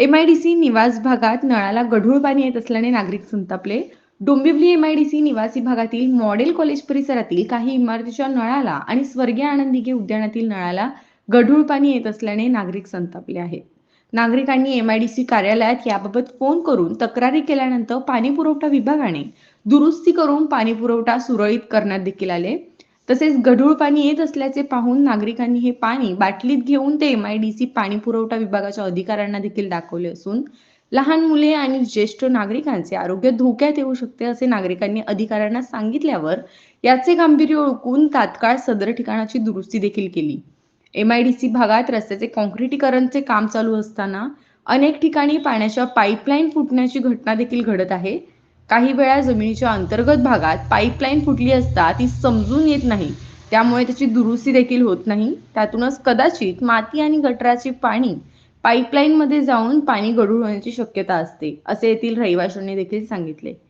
MIDC निवास भागात नळाला गढूळ पाणी येत असल्याने नागरिक संतापले. डोंबिवली एमआयडीसी निवासी भागातील मॉडेल कॉलेज परिसरातील काही इमारतीच्या नळाला आणि स्वर्गीय आनंदिगे उद्यानातील नळाला गढूळ पाणी येत असल्याने नागरिक संतापले आहेत. नागरिकांनी एमआयडीसी कार्यालयात याबाबत फोन करून तक्रारी केल्यानंतर पाणी पुरवठा विभागाने दुरुस्ती करून पाणी पुरवठा सुरळीत करण्यात देखील आले. तसेच गढूळ पाणी येत असल्याचे पाहून नागरिकांनी हे पाणी बाटलीत घेऊन ते एमआयडीसी पाणी पुरवठा विभागाच्या अधिकाऱ्यांना देखील दाखवले असून लहान मुले आणि ज्येष्ठ नागरिकांचे आरोग्य धोक्यात येऊ शकते असे नागरिकांनी अधिकाऱ्यांना सांगितल्यावर याचे गांभीर्य ओळखून तात्काळ सदर ठिकाणाची दुरुस्ती देखील केली. एमआयडीसी भागात रस्त्याचे कॉन्क्रिटीकरणचे काम चालू असताना अनेक ठिकाणी पाण्याच्या पाईपलाईन फुटण्याची घटना देखील घडत आहे. काही वेळा जमिनीच्या अंतर्गत भागात पाईपलाईन फुटली असता ती समजून येत नाही. त्यामुळे त्याची दुरुस्ती देखील होत नाही. त्यातूनच कदाचित माती आणि गटराचे पाणी पाईपलाईन मध्ये जाऊन पाणी गढूळ होण्याची शक्यता असते असे येथील रहिवाशांनी देखील सांगितले.